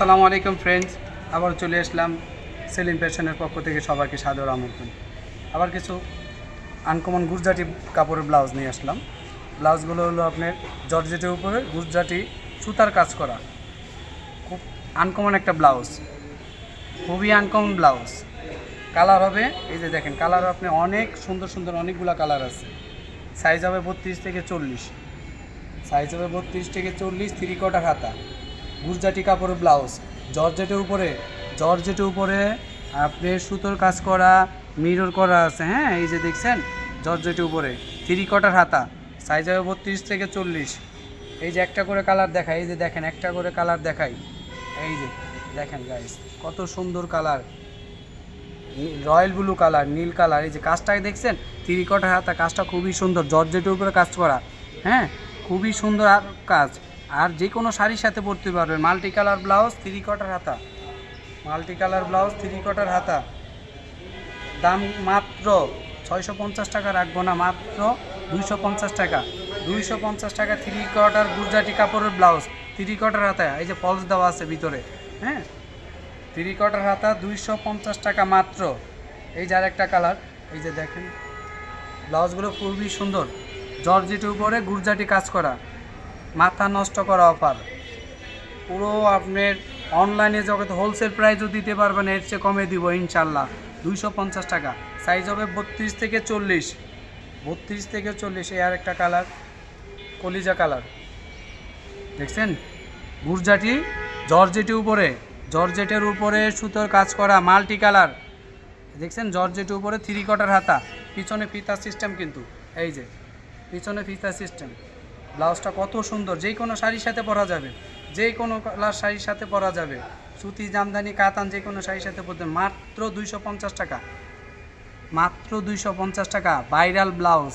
আসসালামু আলাইকুম ফ্রেন্ডস আবার চলে আসলাম সেলিম ফ্যাশনের পক্ষ থেকে সবাইকে সাদর আমন্ত্রণ। আবার কিছু আনকমন গুজরাটি কাপড়ের ব্লাউজ নিয়ে আসলাম। ব্লাউজগুলো হলো আপনার জর্জেটের উপরে গুজরাটি সুতার কাজ করা। খুব আনকমন একটা ব্লাউজ খুবই আনকমন ব্লাউজ কালার হবে, এই যে দেখেন কালার আপনি অনেক সুন্দর সুন্দর অনেকগুলো কালার আছে। সাইজ হবে বত্রিশ থেকে চল্লিশ। সাইজ হবে বত্রিশ থেকে চল্লিশ থ্রি কোয়ার্টার হাতা। গুজরাটি কাপড়ের ব্লাউজ। জর্জেটের উপরে জর্জেটের উপরে আপনি সুতোর কাজ করা, মিরর করা আছে হ্যাঁ এই যে দেখছেন, জর্জেটের উপরে। থ্রি কোয়ার্টার হাতা সাইজ হবে বত্রিশ থেকে চল্লিশ। এই যে একটা করে কালার দেখাই, এই যে দেখেন, একটা করে কালার দেখাই। এই যে দেখেন গাইস কত সুন্দর কালার। রয়্যাল ব্লু কালার, নীল কালার। এই যে কাজটা দেখছেন কোয়ার্টার হাতা, কাজটা খুবই সুন্দর। জর্জেটের উপরে কাজ করা হ্যাঁ খুবই সুন্দর আর কাজ। আর যে কোনো শাড়ির সাথে পরতে পারবেন। Multi colour blouse three quarter হাতা। Multi colour blouse three quarter হাতা। দাম মাত্র ছয়শো পঞ্চাশ টাকা রাখব না, মাত্র দুইশো পঞ্চাশ টাকা। দুইশো পঞ্চাশ টাকা থ্রি কোয়ার্টার গুজরাটি কাপড়ের ব্লাউজ থ্রি কোয়ার্টার হাতা। এই যে ফলস দেওয়া আছে ভিতরে হ্যাঁ? থ্রি কোয়ার্টার হাতা দুইশো পঞ্চাশ টাকা মাত্র। এই যে আরেকটা কালার, এই যে দেখেন। ব্লাউজগুলো খুবই সুন্দর। জর্জেটের উপরে গুরজাটি কাজ করা। মাথা নষ্ট করা অফার। পুরো আপনার অনলাইনে জগতে হোলসেল প্রাইসও দিতে পারবেন, এর চেয়ে কমে দিব ইনশাল্লাহ। দুইশো পঞ্চাশ টাকা। সাইজ হবে বত্রিশ থেকে চল্লিশ। বত্রিশ থেকে চল্লিশ, এই আরেকটা কালার কলিজা কালার দেখছেন? গুরজাটি, জর্জেটের উপরে। জর্জেটের উপরে সুতোর কাজ করা মাল্টি কালার দেখছেন? জর্জেটের উপরে থ্রি কটার হাতা। পিছনে ফিতা সিস্টেম কিন্তু। এই যে, পিছনে ফিতা সিস্টেম ব্লাউজটা কত সুন্দর, যে কোনো শাড়ির সাথে পরা যাবে, যে কোনো কালার শাড়ির সাথে পরা যাবে। সুতি, জামদানি, কাতান, যে কোনো শাড়ির সাথে পরতে মাত্র দুইশো পঞ্চাশ টাকা। মাত্র দুইশো পঞ্চাশ টাকা, ভাইরাল ব্লাউজ।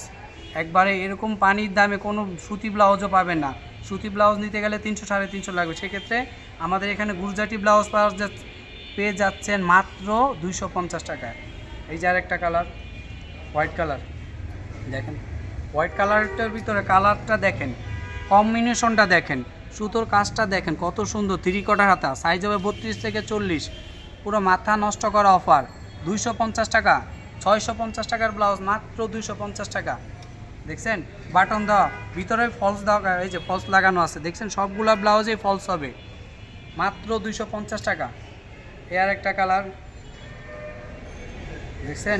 একবারে এরকম পানির দামে কোনো সুতি ব্লাউজও পাবেন না। সুতি ব্লাউজ নিতে গেলে তিনশো, সাড়ে তিনশো লাগবে। সেক্ষেত্রে আমাদের এখানে গুজরাটি ব্লাউজ পেয়ে যাচ্ছেন মাত্র দুইশো পঞ্চাশ টাকায়। এই যে আরেকটা কালার, হোয়াইট কালার। দেখেন। হোয়াইট কালারটার ভিতরে কালারটা দেখেন, কম্বিনেশনটা দেখেন, সুতোর কাজটা দেখেন, কত সুন্দর থ্রি কোয়ার্টার হাতা সাইজ হবে বত্রিশ থেকে চল্লিশ, পুরো মাথা নষ্ট করা অফার দুইশো পঞ্চাশ টাকা, ছয়শো পঞ্চাশ টাকার ব্লাউজ মাত্র দুইশো পঞ্চাশ টাকা, দেখছেন? বাটন দেওয়া, ভিতরে ফলস দেওয়া, এই যে ফলস লাগানো আছে, দেখছেন? সবগুলা ব্লাউজেই ফলস হবে, মাত্র দুইশো পঞ্চাশ টাকা। এর একটা কালার দেখছেন?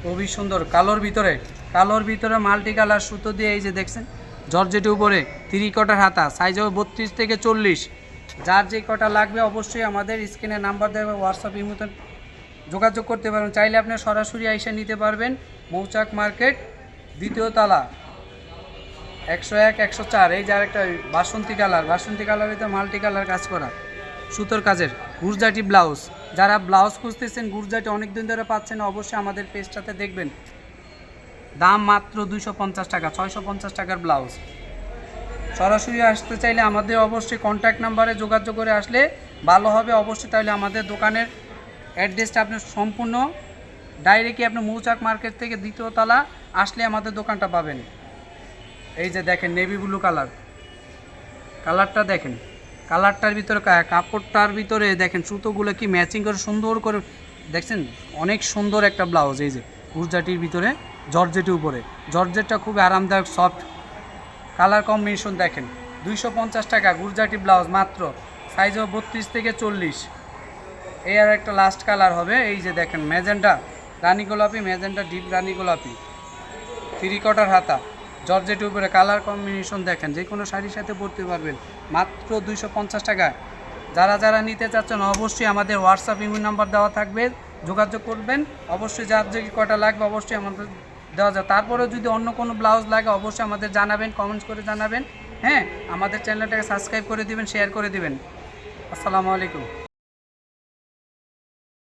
খুবই সুন্দর, কালোর ভিতরে কালোর ভিতরে মাল্টি কালার সুতো দিয়ে এই যে দেখছেন জর্জেটের উপরে থ্রি কটার হাতা সাইজ হবে বত্রিশ থেকে চল্লিশ। যার যে কটা লাগবে অবশ্যই আমাদের স্ক্রিনে নাম্বার দেবে হোয়াটসঅ্যাপ ইমোতে যোগাযোগ করতে পারবেন। চাইলে আপনি সরাসরি আইসা নিতে পারবেন মৌচাক মার্কেট, দ্বিতীয় তালা, একশো এক, একশো চার। এই যার একটা বাসন্তী কালার, বাসন্তী কালারের তো মাল্টি কালার কাজ করা। সুতোর কাজের গুরজাটি ব্লাউজ। যারা ব্লাউজ খুঁজতেছেন, গুরজাটি অনেক দিন ধরে পাচ্ছেন, অবশ্যই আমাদের পেজটাতে দেখবেন। দাম মাত্র দুইশো পঞ্চাশ টাকা, ছয়শো পঞ্চাশ টাকার ব্লাউজ। সরাসরি আসতে চাইলে আমাদের অবশ্যই কন্ট্যাক্ট নাম্বারে যোগাযোগ করে আসলে ভালো হবে। অবশ্যই তাহলে আমাদের দোকানের অ্যাড্রেসটা আপনি সম্পূর্ণ ডাইরেক্টলি আপনি মৌচাক মার্কেট থেকে দ্বিতীয় তলা আসলে আমাদের দোকানটা পাবেন। এই যে দেখেন নেভি ব্লু কালার কালারটা দেখেন কালারটার ভিতরে কাপড়টার ভিতরে দেখেন সুতোগুলো কি ম্যাচিং করে সুন্দর করে, দেখছেন? অনেক সুন্দর একটা ব্লাউজ, এই যে। গুরজাটির ভিতরে, জর্জেটের উপরে। জর্জেটটা খুব আরামদায়ক সফট কালার কম্বিনেশন দেখেন। দুইশো পঞ্চাশ টাকা গুরজাটি ব্লাউজ মাত্র। সাইজ হবে বত্রিশ থেকে চল্লিশ। এই আর একটা লাস্ট কালার হবে, এই যে দেখেন ম্যাজেন্টা রানী গোলাপি ম্যাজেন্টা ডিপ রানী গোলাপি। থ্রি কোয়ার্টার হাতা। জর্জেটের উপরে কালার কম্বিনেশন দেখেন যে কোনো শাড়ির সাথে পরতে পারবেন। মাত্র দুইশো পঞ্চাশ যারা যারা নিতে চাচ্ছেন অবশ্যই আমাদের হোয়াটসঅ্যাপ ইমেল নাম্বার দেওয়া থাকবে, যোগাযোগ করবেন। অবশ্যই যার যদি কটা লাগবে অবশ্যই আমাদের দেওয়া যায় তারপরেও যদি অন্য কোনো ব্লাউজ লাগে, অবশ্যই আমাদের জানাবেন কমেন্টস করে জানাবেন। হ্যাঁ আমাদের চ্যানেলটাকে সাবস্ক্রাইব করে দিবেন শেয়ার করে দিবেন। আসসালামু আলাইকুম।